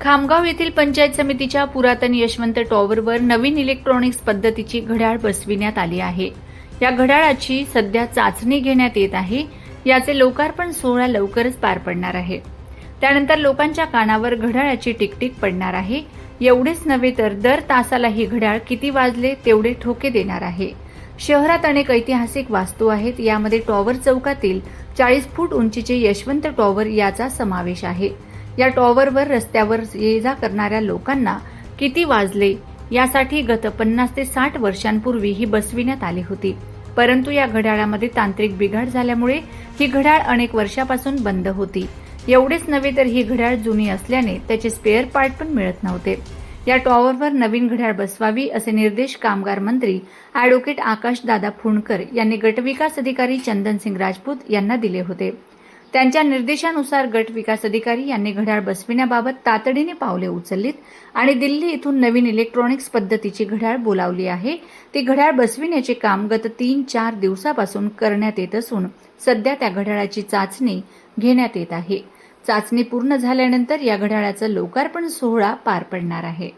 खामगाव येथील पंचायत समितीच्या पुरातन यशवंत टॉवरवर नवीन इलेक्ट्रॉनिक्स पद्धतीची घड्याळ बसविण्यात आली आहे. या घड्याळाची सध्या चाचणी घेण्यात येत आहे. याचे लोकार्पण सोहळा लवकरच पार पडणार आहे. त्यानंतर लोकांच्या कानावर घड्याळाची टिकटिक पडणार आहे. एवढेच नव्हे तर दर तासाला ही घड्याळ किती वाजले तेवढे ठोके देणार आहे. शहरात अनेक ऐतिहासिक वास्तू आहेत. यामध्ये टॉवर चौकातील चाळीस फूट उंचीचे यशवंत टॉवर याचा समावेश आहे. या टॉवरवर रस्त्यावर ये जा करणाऱ्या लोकांना किती वाजले? यासाठी गत पन्नास ते साठ वर्षांपूर्वी ही बसविण्यात आली होती. परंतु या घड्याळामध्ये तांत्रिक बिघाड झाल्यामुळे ही घड्याळ अनेक वर्षापासून बंद होती. एवढेच नव्हे तर ही घड्याळ जुनी असल्याने त्याचे स्पेअर पार्ट पण मिळत नव्हते. या टॉवरवर नवीन घड्याळ बसवावी असे निर्देश कामगार मंत्री अॅडव्होकेट आकाशदादा फुंडकर यांनी गटविकास अधिकारी चंदनसिंग राजपूत यांना दिले होते. त्यांच्या निर्देशानुसार गट विकास अधिकारी यांनी घड्याळ बसविण्याबाबत तातडीने पावले उचललीत आणि दिल्ली इथून नवीन इलेक्ट्रॉनिक्स पद्धतीची घड्याळ बोलावली आहे. ती घड्याळ बसविण्याचे काम गत तीन चार दिवसापासून करण्यात येत असून सध्या त्या घड्याळाची चाचणी घेण्यात येत आहे. चाचणी पूर्ण झाल्यानंतर या घड्याळाचा लोकार्पण सोहळा पार पडणार आहे.